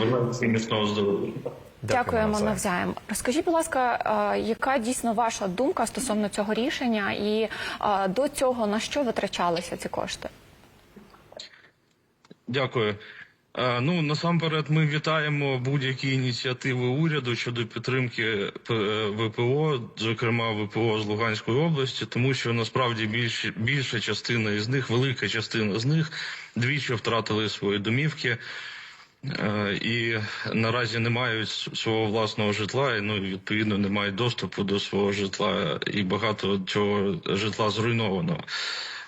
Бажаю всім міцного здоров'я. Дякуємо навзаєм. Розкажіть, будь ласка, е, яка дійсно ваша думка стосовно цього рішення, і е, до цього на що витрачалися ці кошти? Дякую. Е, Ну насамперед, ми вітаємо будь-які ініціативи уряду щодо підтримки ВПО, зокрема ВПО з Луганської області, тому що насправді більш, більша частина із них, велика частина з них двічі втратили свої домівки. Е, І наразі не мають свого власного житла, і ну відповідно не мають доступу до свого житла, і багато чого житла зруйновано.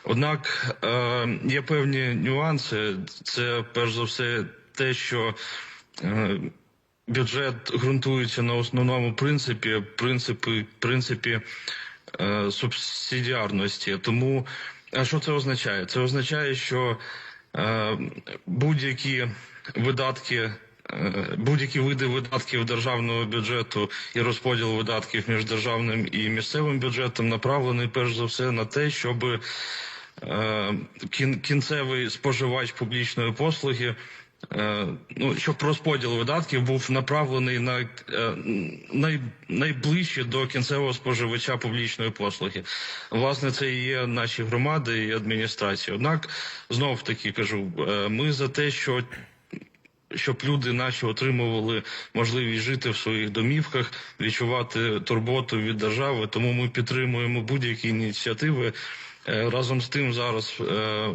Однак е, є певні нюанси. Це перш за все те, що е, бюджет ґрунтується на основному принципі принципі, принципі субсидіарності. Тому а що це означає? Це означає, що будь-які видатки. е, Будь-які види видатків державного бюджету і розподіл видатків між державним і місцевим бюджетом направлений перш за все на те, щоб е, кін- кінцевий споживач публічної послуги, е, ну щоб розподіл видатків був направлений на е, най, найближче до кінцевого споживача публічної послуги. Власне, це і є наші громади і адміністрації. Однак, знов таки кажу, е, ми за те, що щоб люди наші отримували можливість жити в своїх домівках, відчувати турботу від держави. Тому ми підтримуємо будь-які ініціативи. Е, Разом з тим, зараз е,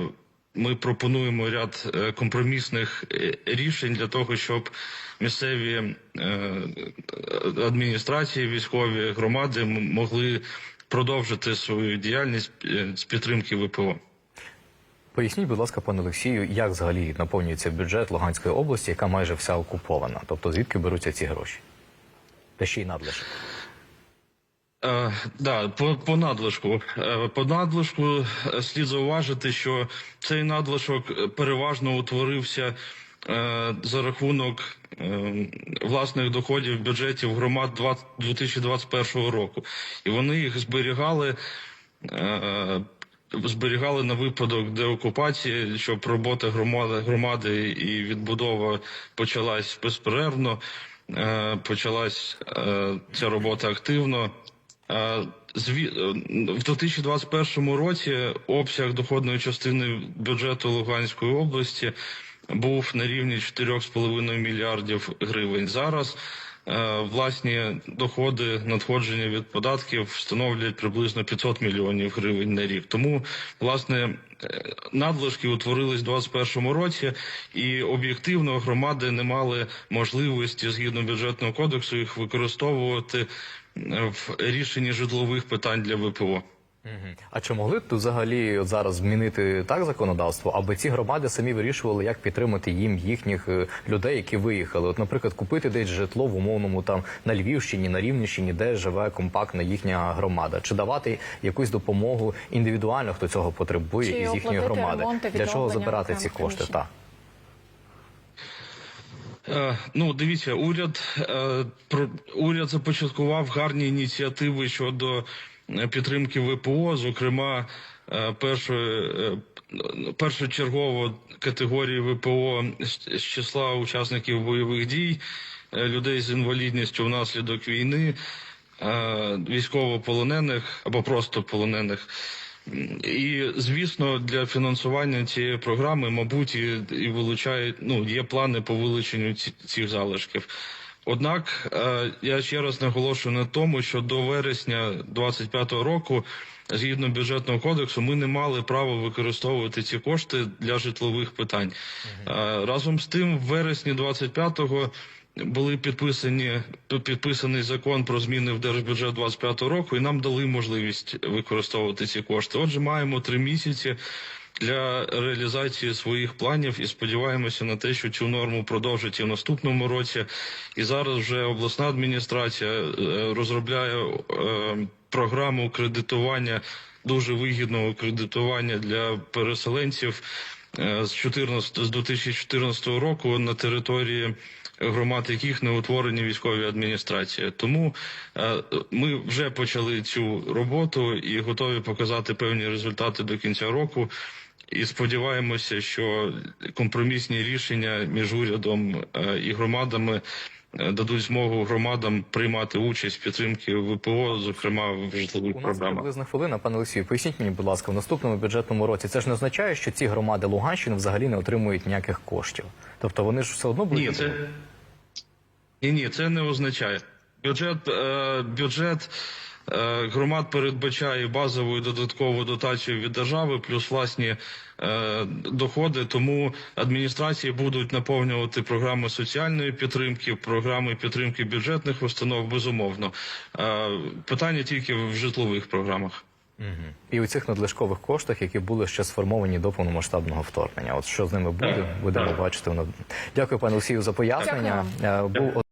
ми пропонуємо ряд е, компромісних е, рішень для того, щоб місцеві е, адміністрації, військові громади могли продовжити свою діяльність з підтримки ВПО. Поясніть, будь ласка, пане Олексію, як взагалі наповнюється бюджет Луганської області, яка майже вся окупована? Тобто звідки беруться ці гроші? Та ще й надлишок. Е, да, по, по надлишку. Е, по надлишку е, слід зауважити, що цей надлишок переважно утворився за рахунок власних доходів бюджетів громад 20, 2021 року. І вони їх зберігали. Зберігали на випадок деокупації, щоб робота громади, громади і відбудова почалась безперервно. Почалась ця робота активно. Е, е, В 2021 році обсяг доходної частини бюджету Луганської області був на рівні 4,5 мільярдів гривень. Зараз власні доходи надходження від податків становлять приблизно 500 мільйонів гривень на рік. Тому власне е, надлишки утворились у 2021 році, і об'єктивно громади не мали можливості згідно бюджетного кодексу їх використовувати е, в рішенні житлових питань для ВПО. А чи могли б тут взагалі от зараз змінити так законодавство, аби ці громади самі вирішували, як підтримати їм їхніх е, людей, які виїхали? От, наприклад, купити десь житло в умовному там на Львівщині, на Рівненщині, де живе компактна їхня громада, чи давати якусь допомогу індивідуально, хто цього потребує Чи із їхньої громади? Для чого забирати ці кошти? Так. Е, Ну, дивіться, уряд е, уряд започаткував гарні ініціативи щодо підтримки ВПО, зокрема, е, першої е, першочергово категорії ВПО з числа учасників бойових дій, е, людей з інвалідністю внаслідок війни, е, військовополонених або просто полонених. І звісно, для фінансування цієї програми, мабуть, і, вилучають ну є плани по вилученню цих залишків. Однак е, я ще раз наголошую на тому, що до вересня 2025 року, згідно бюджетного кодексу, ми не мали права використовувати ці кошти для житлових питань. Е, разом з тим, в вересні 25-го були підписані підписаний закон про зміни в держбюджет 25 року, і нам дали можливість використовувати ці кошти. Отже, маємо три місяці для реалізації своїх планів і сподіваємося на те, що цю норму продовжать і в наступному році. І зараз вже обласна адміністрація е, розробляє е, програму кредитування дуже вигідного кредитування для переселенців з 14 з 2014 року на території громад, яких не утворені військові адміністрації. Тому е, ми вже почали цю роботу і готові показати певні результати до кінця року. І сподіваємося, що компромісні рішення між урядом е, і громадами е, дадуть змогу громадам приймати участь в підтримки ВПО, зокрема в житлових У нас програмах. приблизно хвилина, пане Олексію. Поясніть мені, будь ласка, в наступному бюджетному році це ж не означає, що ці громади Луганщини взагалі не отримують ніяких коштів. Тобто вони ж все одно будуть Ні, це ні, ні, це не означає. Бюджет е, бюджет е, громад передбачає базову і додаткову дотацію від держави, плюс власні е, доходи. Тому адміністрації будуть наповнювати програми соціальної підтримки, програми підтримки бюджетних установ. Безумовно, е, питання тільки в житлових програмах. і у цих надлишкових коштах, які були ще сформовані до повномасштабного вторгнення. От що з ними буде, будемо бачити. Дякую, пане Олексію, за пояснення. Е, Був